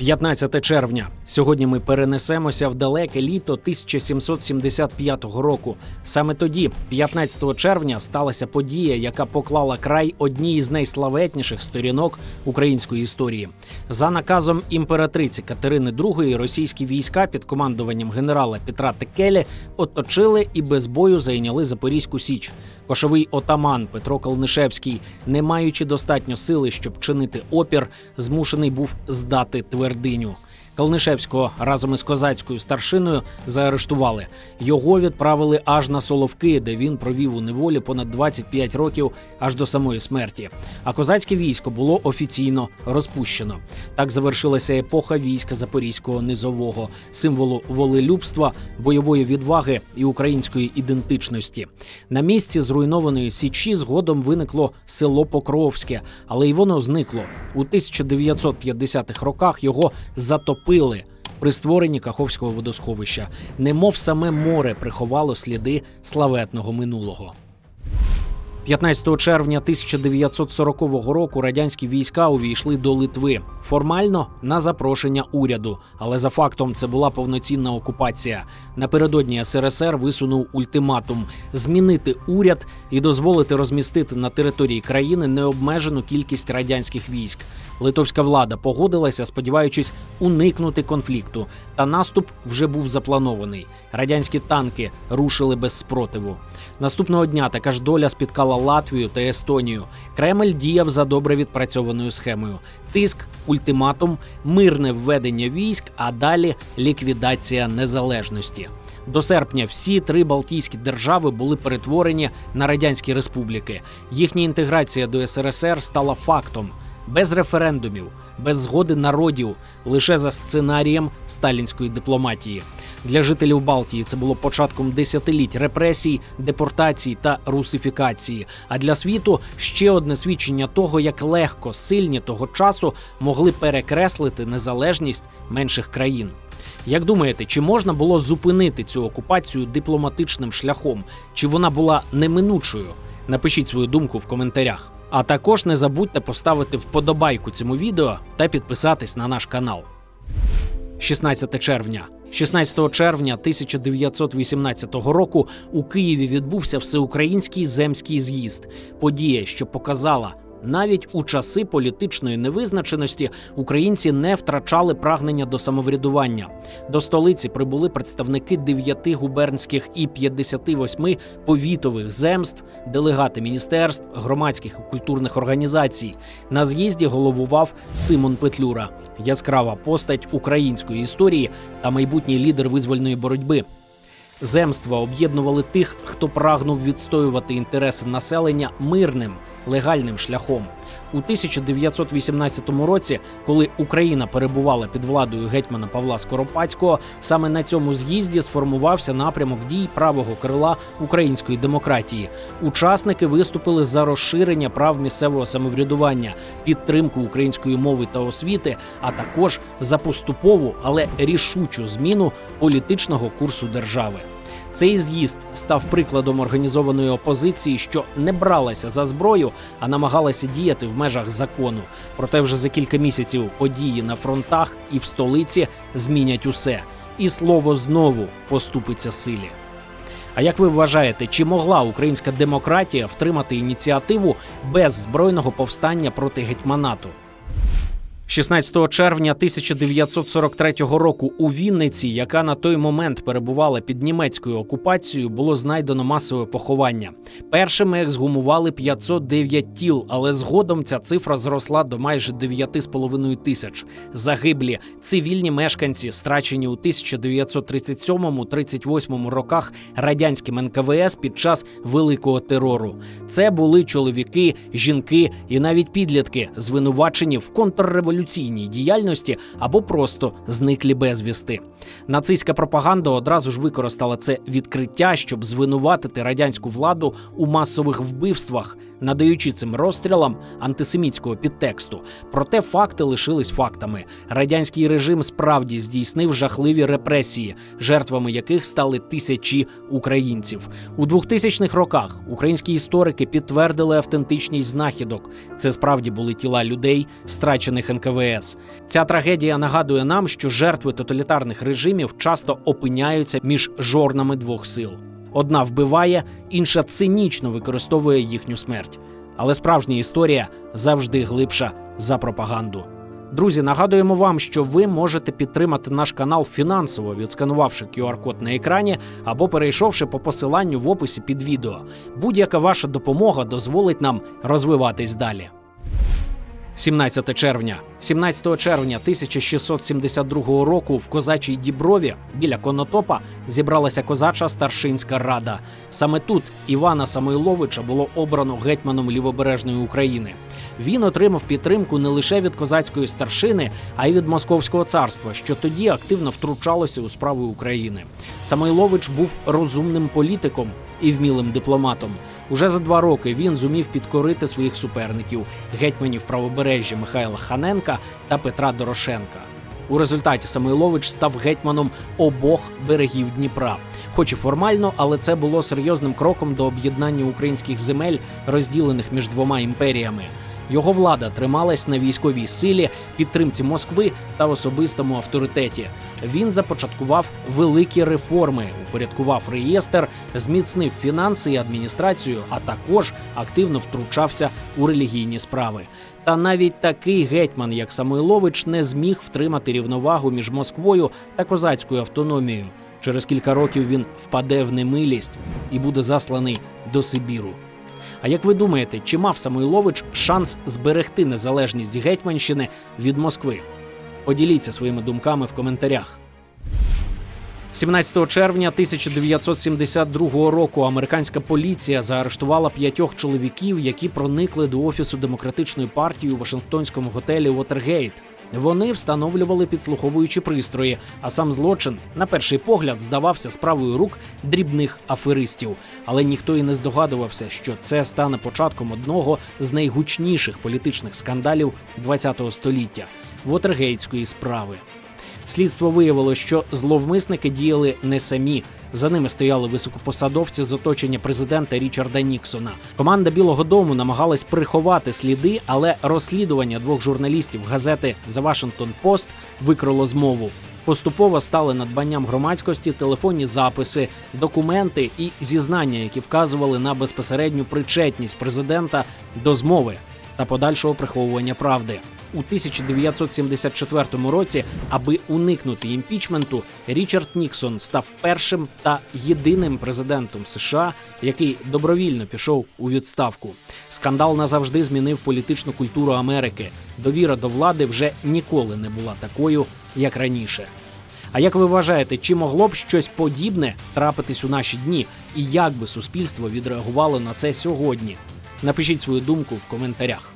15 червня. Сьогодні ми перенесемося в далеке літо 1775 року. Саме тоді, 15 червня, сталася подія, яка поклала край одній із найславетніших сторінок української історії. За наказом імператриці Катерини II російські війська під командуванням генерала Петра Текелі оточили і без бою зайняли Запорізьку Січ. Кошовий отаман Петро Калнишевський, не маючи достатньо сили, щоб чинити опір, змушений був здати твердиню. Калнишевського разом із козацькою старшиною заарештували. Його відправили аж на Соловки, де він провів у неволі понад 25 років аж до самої смерті. А козацьке військо було офіційно розпущено. Так завершилася епоха війська Запорізького низового, символу волелюбства, бойової відваги і української ідентичності. На місці зруйнованої січі згодом виникло село Покровське, але й воно зникло у 1950-х роках. Його затопили. При створенні Каховського водосховища, немов саме море приховало сліди славетного минулого. 15 червня 1940 року радянські війська увійшли до Литви формально на запрошення уряду, але за фактом це була повноцінна окупація. Напередодні СРСР висунув ультиматум змінити уряд і дозволити розмістити на території країни необмежену кількість радянських військ. Литовська влада погодилася, сподіваючись уникнути конфлікту. Та наступ вже був запланований. Радянські танки рушили без спротиву. Наступного дня така ж доля спіткала Латвію та Естонію. Кремль діяв за добре відпрацьованою схемою: тиск, ультиматум, мирне введення військ, а далі ліквідація незалежності. До серпня всі три Балтійські держави були перетворені на радянські республіки. Їхня інтеграція до СРСР стала фактом без референдумів, без згоди народів, лише за сценарієм сталінської дипломатії. Для жителів Балтії це було початком десятиліть репресій, депортацій та русифікації. А для світу ще одне свідчення того, як легко сильні того часу могли перекреслити незалежність менших країн. Як думаєте, чи можна було зупинити цю окупацію дипломатичним шляхом? Чи вона була неминучою? Напишіть свою думку в коментарях. А також не забудьте поставити вподобайку цьому відео та підписатись на наш канал. 16 червня. 16 червня 1918 року у Києві відбувся всеукраїнський земський з'їзд. Подія, що показала. Навіть у часи політичної невизначеності українці не втрачали прагнення до самоврядування. До столиці прибули представники дев'яти губернських і 58 повітових земств, делегати міністерств, громадських і культурних організацій. На з'їзді головував Симон Петлюра, яскрава постать української історії та майбутній лідер визвольної боротьби. Земства об'єднували тих, хто прагнув відстоювати інтереси населення мирним легальним шляхом. У 1918 році, коли Україна перебувала під владою гетьмана Павла Скоропадського, саме на цьому з'їзді сформувався напрямок дій правого крила української демократії. Учасники виступили за розширення прав місцевого самоврядування, підтримку української мови та освіти, а також за поступову, але рішучу зміну політичного курсу держави. Цей з'їзд став прикладом організованої опозиції, що не бралася за зброю, а намагалася діяти в межах закону. Проте вже за кілька місяців події на фронтах і в столиці змінять усе, і слово знову поступиться силі. А як ви вважаєте, чи могла українська демократія втримати ініціативу без збройного повстання проти гетьманату? 16 червня 1943 року у Вінниці, яка на той момент перебувала під німецькою окупацією, було знайдено масове поховання. Першими ексгумували 509 тіл, але згодом ця цифра зросла до майже 9,5 тисяч. Загиблі цивільні мешканці, страчені у 1937-38 роках радянським НКВС під час великого терору. Це були чоловіки, жінки і навіть підлітки, звинувачені в контрреволюції революційній діяльності або просто зниклі безвісти. Нацистська пропаганда одразу ж використала це відкриття, щоб звинуватити радянську владу у масових вбивствах. Надаючи цим розстрілам антисемітського підтексту. Проте факти лишились фактами. Радянський режим справді здійснив жахливі репресії, жертвами яких стали тисячі українців. У 2000-х роках українські історики підтвердили автентичність знахідок. Це справді були тіла людей, страчених НКВС. Ця трагедія нагадує нам, що жертви тоталітарних режимів часто опиняються між жорнами двох сил. Одна вбиває, інша цинічно використовує їхню смерть. Але справжня історія завжди глибша за пропаганду. Друзі, нагадуємо вам, що ви можете підтримати наш канал фінансово, відсканувавши QR-код на екрані або перейшовши по посиланню в описі під відео. Будь-яка ваша допомога дозволить нам розвиватись далі. 17 червня. 17 червня 1672 року в козачій діброві біля Конотопа зібралася козача старшинська рада. Саме тут Івана Самойловича було обрано гетьманом лівобережної України. Він отримав підтримку не лише від козацької старшини, а й від Московського царства, що тоді активно втручалося у справи України. Самойлович був розумним політиком і вмілим дипломатом. Уже за два роки він зумів підкорити своїх суперників гетьманів правобережжя Михайла Ханенка та Петра Дорошенка. У результаті Самойлович став гетьманом обох берегів Дніпра. Хоч і формально, але це було серйозним кроком до об'єднання українських земель, розділених між двома імперіями. Його влада трималась на військовій силі, підтримці Москви та особистому авторитеті. Він започаткував великі реформи, упорядкував реєстр, зміцнив фінанси і адміністрацію, а також активно втручався у релігійні справи. Та навіть такий гетьман, як Самойлович, не зміг втримати рівновагу між Москвою та козацькою автономією. Через кілька років він впаде в немилість і буде засланий до Сибіру. А як ви думаєте, чи мав Самойлович шанс зберегти незалежність Гетьманщини від Москви? Поділіться своїми думками в коментарях. 17 червня 1972 року американська поліція заарештувала п'ятьох чоловіків, які проникли до офісу демократичної партії у Вашингтонському готелі Уотергейт. Вони встановлювали підслуховуючі пристрої, а сам злочин, на перший погляд, здавався справою рук дрібних аферистів. Але ніхто і не здогадувався, що це стане початком одного з найгучніших політичних скандалів ХХ століття Вотергейтської справи. Слідство виявило, що зловмисники діяли не самі. За ними стояли високопосадовці з оточення президента Річарда Ніксона. Команда Білого Дому намагалась приховати сліди, але розслідування двох журналістів газети The Washington Post викрило змову. Поступово стали надбанням громадськості телефонні записи, документи і зізнання, які вказували на безпосередню причетність президента до змови та подальшого приховування правди. У 1974 році, аби уникнути імпічменту, Річард Ніксон став першим та єдиним президентом США, який добровільно пішов у відставку. Скандал назавжди змінив політичну культуру Америки. Довіра до влади вже ніколи не була такою, як раніше. А як ви вважаєте, чи могло б щось подібне трапитись у наші дні, і як би суспільство відреагувало на це сьогодні? Напишіть свою думку в коментарях.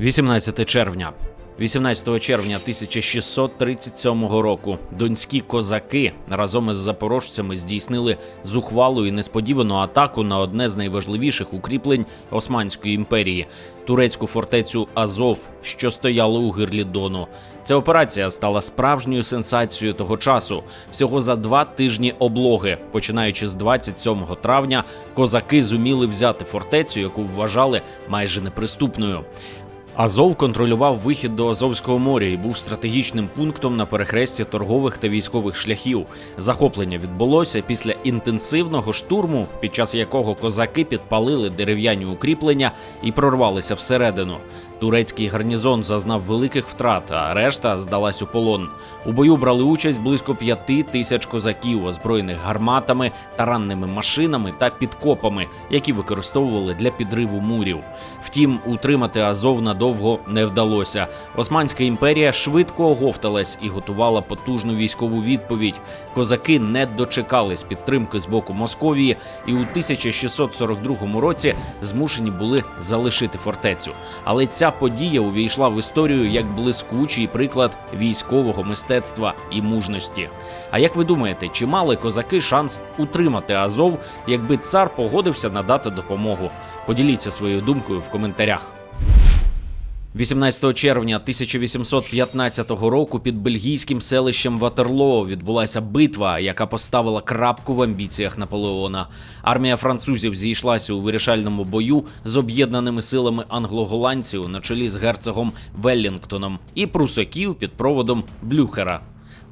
18 червня. 18 червня 1637 року донські козаки разом із запорожцями здійснили зухвалу і несподівану атаку на одне з найважливіших укріплень Османської імперії турецьку фортецю Азов, що стояло у гирлі Дону. Ця операція стала справжньою сенсацією того часу. Всього за два тижні облоги, починаючи з 27 травня, козаки зуміли взяти фортецю, яку вважали майже неприступною. Азов контролював вихід до Азовського моря і був стратегічним пунктом на перехресті торгових та військових шляхів. Захоплення відбулося після інтенсивного штурму, під час якого козаки підпалили дерев'яні укріплення і прорвалися всередину. Турецький гарнізон зазнав великих втрат, а решта здалась у полон. У бою брали участь близько п'яти тисяч козаків, озброєних гарматами, таранними машинами та підкопами, які використовували для підриву мурів. Втім, утримати Азов надовго не вдалося. Османська імперія швидко оговталась і готувала потужну військову відповідь. Козаки не дочекались підтримки з боку Московії, і у 1642 році змушені були залишити фортецю. Але ця подія увійшла в історію як блискучий приклад військового мистецтва і мужності. А як ви думаєте, чи мали козаки шанс утримати Азов, якби цар погодився надати допомогу? Поділіться своєю думкою в коментарях. 18 червня 1815 року під бельгійським селищем Ватерлоо відбулася битва, яка поставила крапку в амбіціях Наполеона. Армія французів зійшлася у вирішальному бою з об'єднаними силами англоголандців на чолі з герцогом Веллінгтоном і прусаків під проводом Блюхера.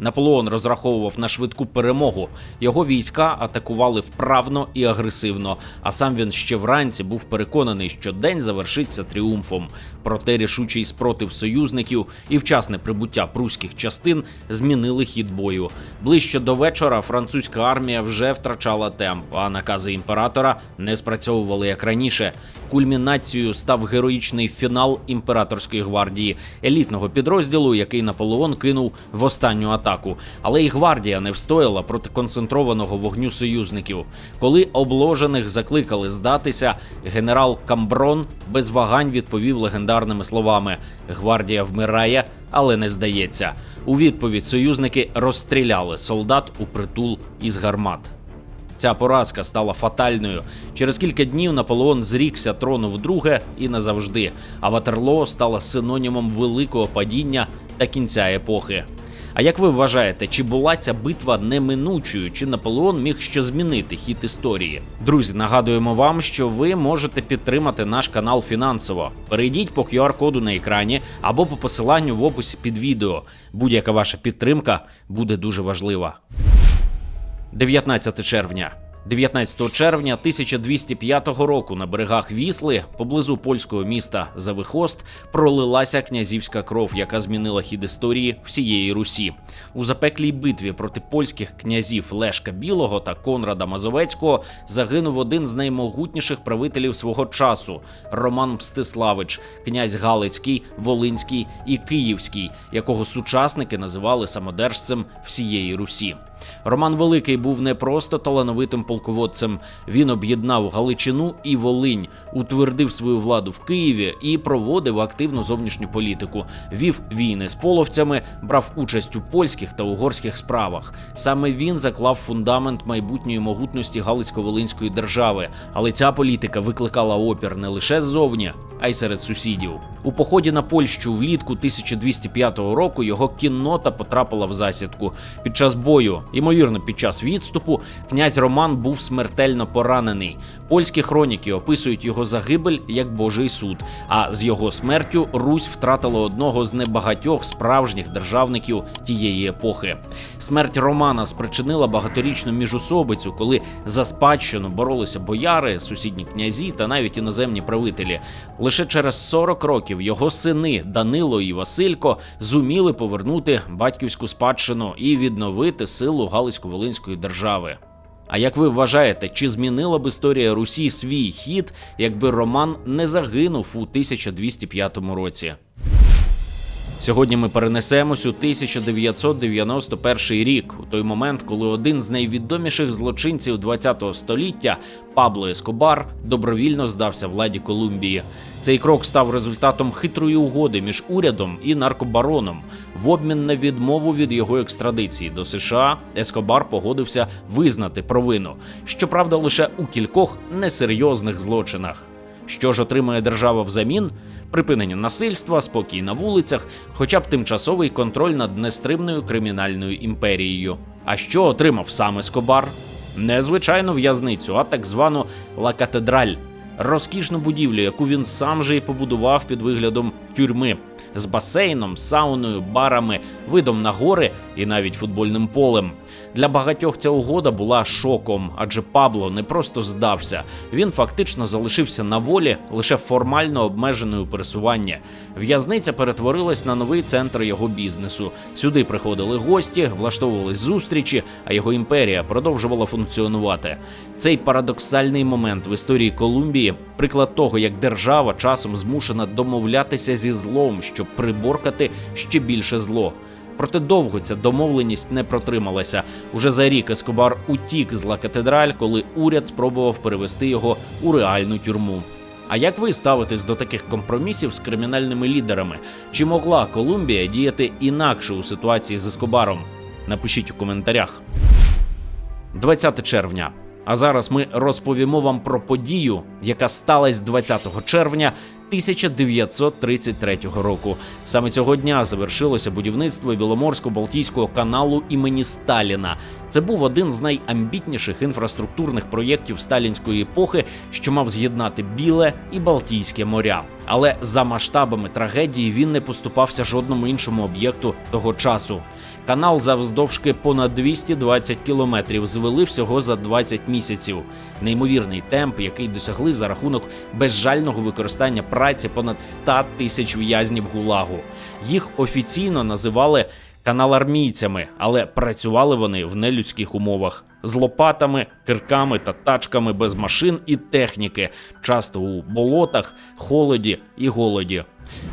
Наполеон розраховував на швидку перемогу. Його війська атакували вправно і агресивно. А сам він ще вранці був переконаний, що день завершиться тріумфом. Проте рішучий спротив союзників і вчасне прибуття пруських частин змінили хід бою. Ближче до вечора французька армія вже втрачала темп, а накази імператора не спрацьовували як раніше. Кульмінацією став героїчний фінал імператорської гвардії, елітного підрозділу, який Наполеон кинув в останню атаку. Але і гвардія не встояла проти концентрованого вогню союзників. Коли обложених закликали здатися, генерал Камброн без вагань відповів легендарними словами: Гвардія вмирає, але не здається. У відповідь союзники розстріляли солдат у притул із гармат. Ця поразка стала фатальною. Через кілька днів Наполеон зрікся трону вдруге і назавжди. А Ватерлоо стала синонімом великого падіння та кінця епохи. А як ви вважаєте, чи була ця битва неминучою, чи Наполеон міг що змінити хід історії? Друзі, нагадуємо вам, що ви можете підтримати наш канал фінансово. Перейдіть по QR-коду на екрані або по посиланню в описі під відео. Будь-яка ваша підтримка буде дуже важлива. 19 червня. 19 червня 1205 року на берегах Вісли, поблизу польського міста Завихост, пролилася князівська кров, яка змінила хід історії всієї Русі. У запеклій битві проти польських князів Лешка Білого та Конрада Мазовецького загинув один з наймогутніших правителів свого часу Роман Мстиславич, князь Галицький, Волинський і Київський, якого сучасники називали самодержцем всієї Русі. Роман Великий був не просто талановитим полководцем. Він об'єднав Галичину і Волинь, утвердив свою владу в Києві і проводив активну зовнішню політику. Вів війни з половцями, брав участь у польських та угорських справах. Саме він заклав фундамент майбутньої могутності Галицько-Волинської держави. Але ця політика викликала опір не лише ззовні, а й серед сусідів. У поході на Польщу влітку 1205 року його кіннота потрапила в засідку. Під час бою, ймовірно, під час відступу, князь Роман був смертельно поранений. Польські хроніки описують його загибель як Божий суд. А з його смертю Русь втратила одного з небагатьох справжніх державників тієї епохи. Смерть Романа спричинила багаторічну міжусобицю, коли за спадщину боролися бояри, сусідні князі та навіть іноземні правителі. Лише через 40 років його сини Данило і Василько зуміли повернути батьківську спадщину і відновити силу Галицько-Волинської держави. А як ви вважаєте, чи змінила б історія Русі свій хід, якби Роман не загинув у 1205 році? Сьогодні ми перенесемось у 1991 рік, у той момент, коли один з найвідоміших злочинців ХХ століття Пабло Ескобар добровільно здався владі Колумбії. Цей крок став результатом хитрої угоди між урядом і наркобароном. В обмін на відмову від його екстрадиції до США Ескобар погодився визнати провину, щоправда, лише у кількох несерйозних злочинах. Що ж отримує держава взамін? Припинення насильства, спокій на вулицях, хоча б тимчасовий контроль над нестримною кримінальною імперією. А що отримав сам Ескобар? Не звичайну в'язницю, а так звану Ла Катедраль, розкішну будівлю, яку він сам же і побудував під виглядом тюрми. З басейном, сауною, барами, видом на гори і навіть футбольним полем. Для багатьох ця угода була шоком, адже Пабло не просто здався, він фактично залишився на волі лише формально обмеженою пересування. В'язниця перетворилась на новий центр його бізнесу. Сюди приходили гості, влаштовувались зустрічі, а його імперія продовжувала функціонувати. Цей парадоксальний момент в історії Колумбії приклад того, як держава часом змушена домовлятися зі злом, щоб приборкати ще більше зло. Проте довго ця домовленість не протрималася. Уже за рік Ескобар утік з Ла Катедраль, коли уряд спробував перевести його у реальну тюрму. А як ви ставитесь до таких компромісів з кримінальними лідерами? Чи могла Колумбія діяти інакше у ситуації з Ескобаром? Напишіть у коментарях. 20 червня. А зараз ми розповімо вам про подію, яка сталася 20 червня 1933 року. Саме цього дня завершилося будівництво Біломорсько-Балтійського каналу імені Сталіна. Це був один з найамбітніших інфраструктурних проєктів сталінської епохи, що мав з'єднати Біле і Балтійське моря. Але за масштабами трагедії він не поступався жодному іншому об'єкту того часу. Канал завздовжки понад 220 кілометрів звели всього за 20 місяців. Неймовірний темп, який досягли за рахунок безжального використання праці понад 100 тисяч в'язнів гулагу. Їх офіційно називали каналармійцями, але працювали вони в нелюдських умовах з лопатами, кирками та тачками без машин і техніки, часто у болотах, холоді і голоді.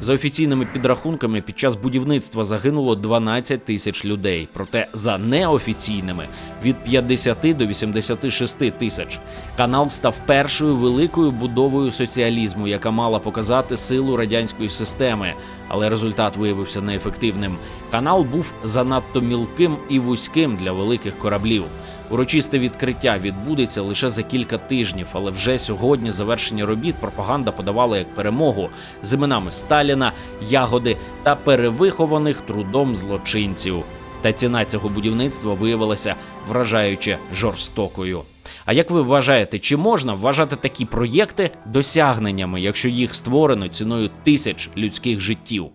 За офіційними підрахунками, під час будівництва загинуло 12 тисяч людей. Проте за неофіційними від 50 до 86 тисяч. Канал став першою великою будовою соціалізму, яка мала показати силу радянської системи. Але результат виявився неефективним. Канал був занадто мілким і вузьким для великих кораблів. Урочисте відкриття відбудеться лише за кілька тижнів, але вже сьогодні завершення робіт пропаганда подавала як перемогу з іменами Сталіна, Ягоди та перевихованих трудом злочинців. Та ціна цього будівництва виявилася вражаюче жорстокою. А як ви вважаєте, чи можна вважати такі проєкти досягненнями, якщо їх створено ціною тисяч людських життів?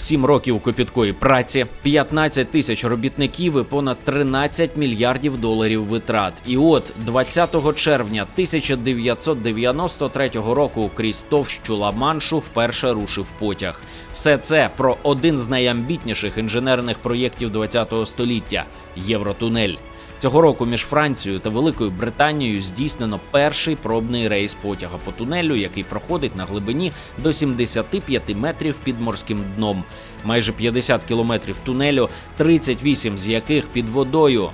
Сім років копіткої праці, 15 тисяч робітників і понад 13 мільярдів доларів витрат. І от 20 червня 1993 року крізь товщу Ла-Маншу вперше рушив потяг. Все це про один з найамбітніших інженерних проєктів ХХ століття Євротунель. Цього року між Францією та Великою Британією здійснено перший пробний рейс потяга по тунелю, який проходить на глибині до 75 метрів під морським дном. Майже 50 кілометрів тунелю, 38 з яких під водою.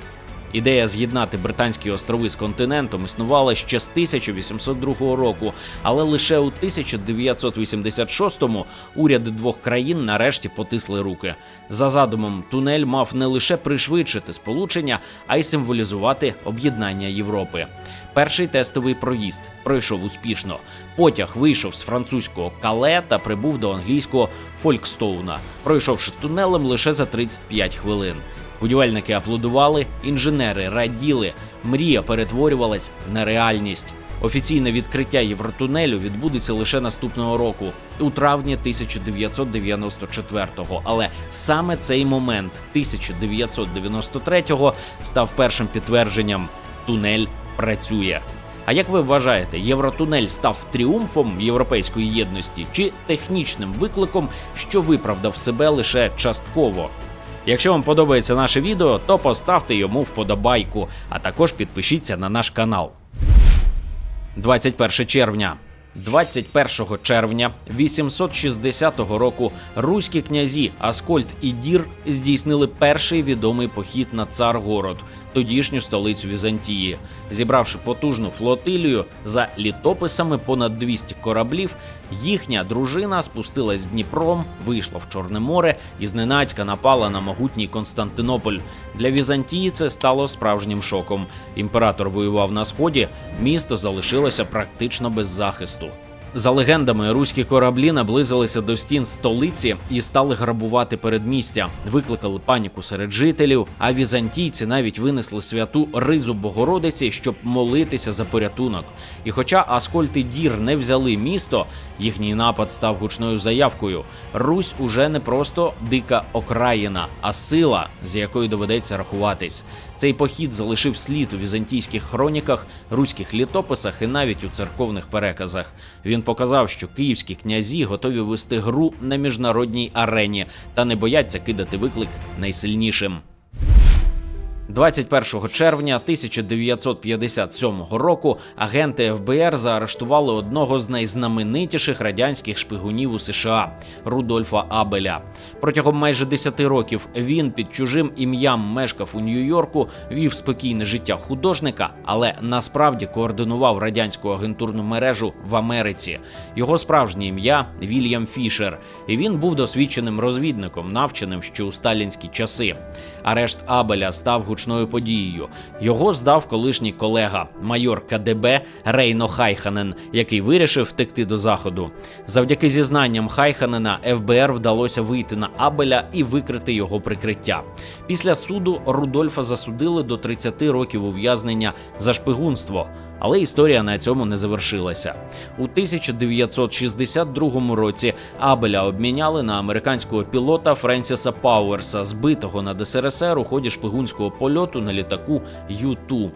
Ідея з'єднати британські острови з континентом існувала ще з 1802 року, але лише у 1986-му уряди двох країн нарешті потисли руки. За задумом, тунель мав не лише пришвидшити сполучення, а й символізувати об'єднання Європи. Перший тестовий проїзд пройшов успішно. Потяг вийшов з французького кале та прибув до англійського Фолькстоуна, пройшовши тунелем лише за 35 хвилин. Будівельники аплодували, інженери раділи. Мрія перетворювалась на реальність. Офіційне відкриття Євротунелю відбудеться лише наступного року, у травні 1994-го. Але саме цей момент 1993-го став першим підтвердженням: тунель працює. А як ви вважаєте, Євротунель став тріумфом європейської єдності чи технічним викликом, що виправдав себе лише частково? Якщо вам подобається наше відео, то поставте йому вподобайку, а також підпишіться на наш канал. 21 червня. 21 червня 860 року руські князі Аскольд і Дір здійснили перший відомий похід на Царгород, тодішню столицю Візантії. Зібравши потужну флотилію за літописами понад 200 кораблів, їхня дружина спустилась з Дніпром, вийшла в Чорне море і зненацька напала на могутній Константинополь. Для Візантії це стало справжнім шоком. Імператор воював на сході, місто залишилося практично без захисту. За легендами, руські кораблі наблизилися до стін столиці і стали грабувати передмістя, викликали паніку серед жителів. А візантійці навіть винесли святу ризу Богородиці, щоб молитися за порятунок. І хоча Аскольд і Дір не взяли місто, їхній напад став гучною заявкою. Русь уже не просто дика окраїна, а сила, з якою доведеться рахуватись. Цей похід залишив слід у візантійських хроніках, руських літописах і навіть у церковних переказах. Він показав, що київські князі готові вести гру на міжнародній арені та не бояться кидати виклик найсильнішим. 21 червня 1957 року агенти ФБР заарештували одного з найзнаменитіших радянських шпигунів у США Рудольфа Абеля. Протягом майже 10 років він під чужим ім'ям мешкав у Нью-Йорку, вів спокійне життя художника, але насправді координував радянську агентурну мережу в Америці. Його справжнє ім'я Вільям Фішер, і він був досвідченим розвідником, навченим ще у сталінські часи. Арешт Абеля став гучною подією. Його здав колишній колега, майор КДБ Рейно Хайханен, який вирішив втекти до заходу. Завдяки зізнанням Хайханена ФБР вдалося вийти на Абеля і викрити його прикриття. Після суду Рудольфа засудили до 30 років ув'язнення за шпигунство. Але історія на цьому не завершилася. У 1962 році Абеля обміняли на американського пілота Френсіса Пауерса, збитого над СРСР у ході шпигунського польоту на літаку Ю-2.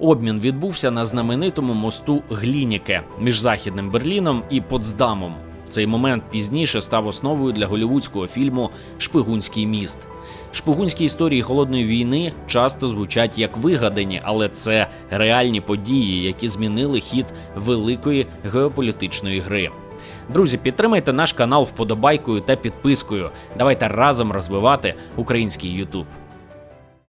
Обмін відбувся на знаменитому мосту Глініке між західним Берліном і Потсдамом. Цей момент пізніше став основою для голівудського фільму Шпигунський міст. Шпигунські історії холодної війни часто звучать як вигадані, але це реальні події, які змінили хід великої геополітичної гри. Друзі, підтримайте наш канал вподобайкою та підпискою. Давайте разом розвивати український Ютуб.